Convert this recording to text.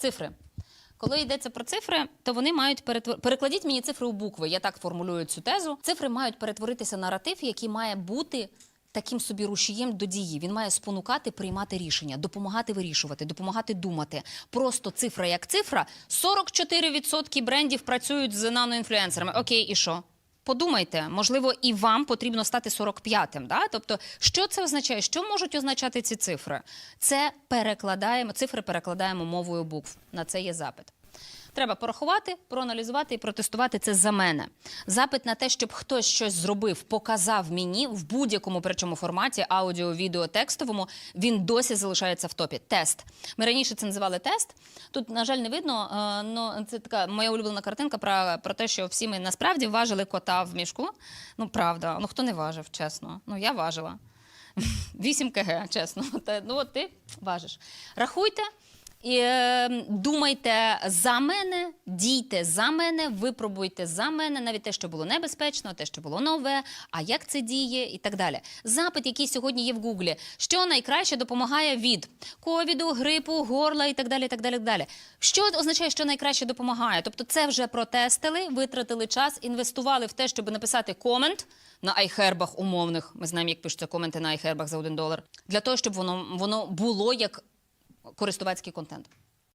Цифри. Коли йдеться про цифри, то вони мають перетвор... перекладіть мені цифри у букви. Я так формулюю цю тезу. Цифри мають перетворитися на наратив, який має бути таким собі рушієм до дії. Він має спонукати приймати рішення, допомагати вирішувати, допомагати думати. Просто цифра як цифра. 44% брендів працюють з наноінфлюенсерами. Окей, і що? Подумайте, можливо, і вам потрібно стати 45-м. Да? Тобто, що це означає? Що можуть означати ці цифри? Це перекладаємо, цифри перекладаємо мовою букв. На це є запит. Треба порахувати, проаналізувати і протестувати це за мене. Запит на те, щоб хтось щось зробив, показав мені в будь-якому причому форматі, аудіо, відео, текстовому, він досі залишається в топі. Тест. Ми раніше це називали тест. Тут, на жаль, не видно. е, но це така моя улюблена картинка про, про те, що всі ми насправді важили кота в мішку. Ну, правда, ну хто не важив, чесно. Ну, я важила. 8 кг, чесно. Ну, от ти важиш. Рахуйте. І е, думайте за мене, дійте за мене, випробуйте за мене навіть те, що було небезпечно, те, що було нове, а як це діє, і так далі. Запит, який сьогодні є в Гуглі, що найкраще допомагає від ковіду, грипу, горла і так далі. так далі, так далі. Що означає, що найкраще допомагає? Тобто, це вже протестили, витратили час, інвестували в те, щоб написати комент на айхербах умовних. Ми знаємо, як пишуться коменти на айхербах за один долар, для того, щоб воно, воно було як користувацький контент.